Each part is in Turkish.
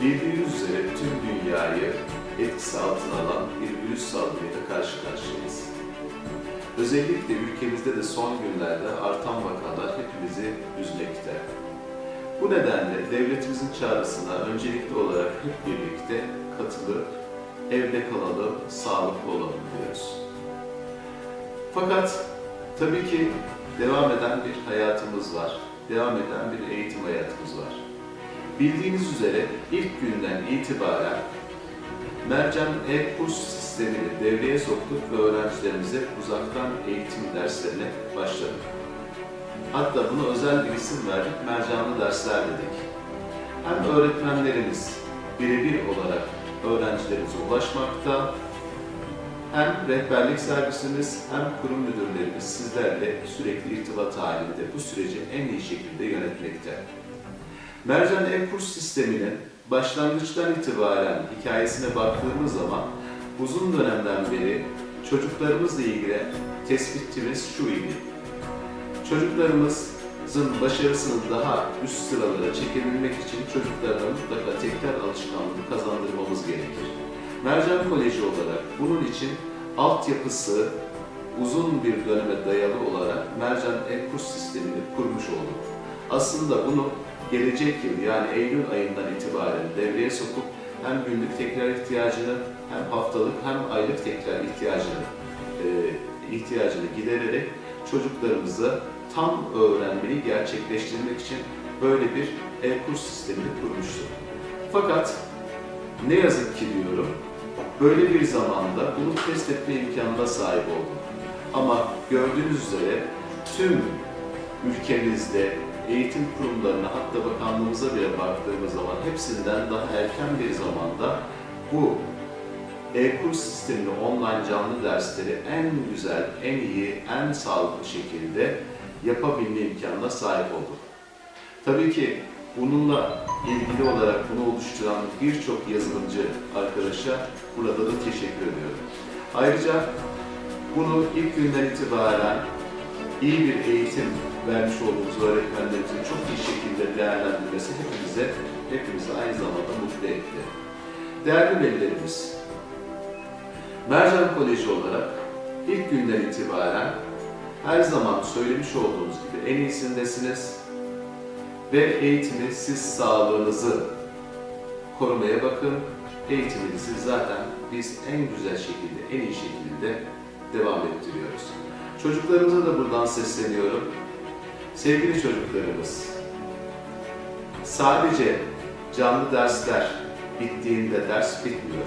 Bildiğiniz üzere tüm dünyayı etkisi altına alan bir virüs salgınıyla karşı karşıyayız. Özellikle ülkemizde de son günlerde artan vakalar hepimizi üzmekte. Bu nedenle devletimizin çağrısına öncelikli olarak hep birlikte katılıp evde kalalım, sağlıklı olalım diyoruz. Fakat tabii ki devam eden bir hayatımız var. Devam eden bir eğitim hayatımız var. Bildiğiniz üzere ilk günden itibaren Mercan e-kurs sistemini devreye soktuk ve öğrencilerimize uzaktan eğitim derslerine başladık. Hatta buna özel bir isim verdik, mercanlı dersler dedik. Hem öğretmenlerimiz birebir olarak öğrencilerimize ulaşmakta, hem rehberlik servisimiz hem kurum müdürlerimiz sizlerle sürekli irtibat halinde bu süreci en iyi şekilde yönetmekte. Mercan e-kurs sisteminin başlangıçtan itibaren hikayesine baktığımız zaman uzun dönemden beri çocuklarımızla ilgili tespitimiz şu idi. Çocuklarımızın başarısını daha üst sıralara çekebilmek için çocuklarına mutlaka tekrar alışkanlığı kazandırmamız gerekir. Mercan Koleji olarak bunun için altyapısı uzun bir döneme dayalı olarak Mercan e-kurs sistemini kurmuş olduk. Aslında bunu gelecek yıl yani Eylül ayından itibaren devreye sokup hem günlük tekrar ihtiyacını hem haftalık hem aylık tekrar ihtiyacını e, ihtiyacını gidererek çocuklarımıza tam öğrenmeyi gerçekleştirmek için böyle bir e-kurs sistemini kurmuştuk. Fakat ne yazık ki diyorum, böyle bir zamanda bunu test etme imkanına sahip oldum. Ama gördüğünüz üzere tüm ülkemizde eğitim kurumlarına hatta bakanlığımıza bile baktığımız zaman hepsinden daha erken bir zamanda bu e-kurs sistemini online canlı dersleri en güzel, en iyi, en sağlıklı şekilde yapabilme imkanına sahip olduk. Tabii ki bununla ilgili olarak bunu oluşturan birçok yazılımcı arkadaşa burada da teşekkür ediyorum. Ayrıca bunu ilk günden itibaren iyi bir eğitim vermiş olduğumuz öğretmenlerimizin çok iyi şekilde değerlendirmesi hepimize, hepimizi aynı zamanda mutlu etti. Değerli velilerimiz, Mercan Koleji olarak ilk günden itibaren her zaman söylemiş olduğumuz gibi en iyisindesiniz ve eğitimi siz sağlığınızı korumaya bakın. Eğitiminizi zaten biz en güzel şekilde, en iyi şekilde devam ettiriyoruz. Çocuklarımıza da buradan sesleniyorum. Sevgili çocuklarımız, sadece canlı dersler bittiğinde ders bitmiyor.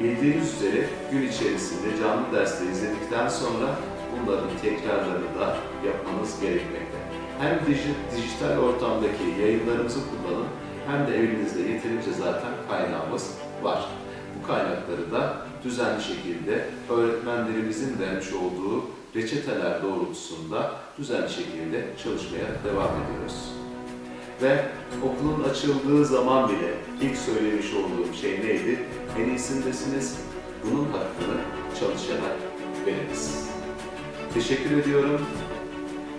Bildiğiniz üzere gün içerisinde canlı dersleri izledikten sonra bunların tekrarlarını da yapmanız gerekmekte. Hem dij- dijital ortamdaki yayınlarımızı kullanın hem de evinizde yeterince zaten kaynağımız var. Kaynakları da düzenli şekilde öğretmenlerimizin vermiş olduğu reçeteler doğrultusunda düzenli şekilde çalışmaya devam ediyoruz. Ve okulun açıldığı zaman bile ilk söylemiş olduğum şey neydi? En iyisindesiniz. Bunun hakkını çalışarak veririz. Teşekkür ediyorum.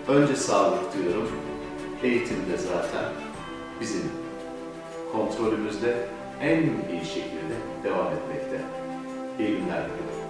Önce sağlık diyorum. Eğitim de zaten bizim kontrolümüzde en iyi şekilde devam etmekte. İyi günler diliyorum.